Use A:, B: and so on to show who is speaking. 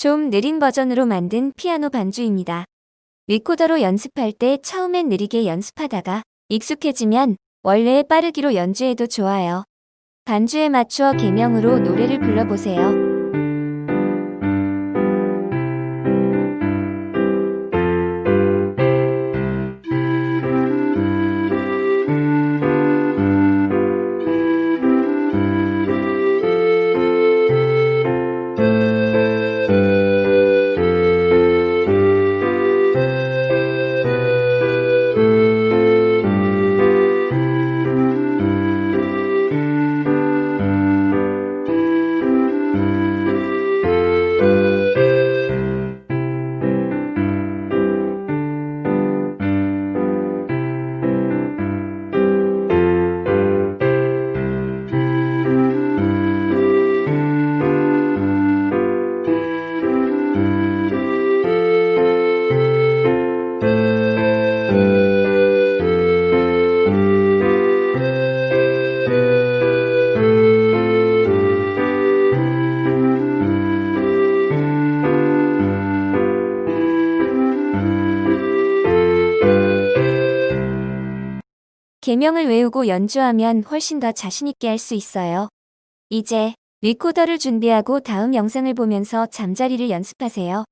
A: 좀 느린 버전으로 만든 피아노 반주입니다. 리코더로 연습할 때 처음엔 느리게 연습하다가 익숙해지면 원래의 빠르기로 연주해도 좋아요. 반주에 맞추어 개명으로 노래를 불러보세요. 개명을 외우고 연주하면 훨씬 더 자신있게 할 수 있어요. 이제 리코더를 준비하고 다음 영상을 보면서 잠자리를 연습하세요.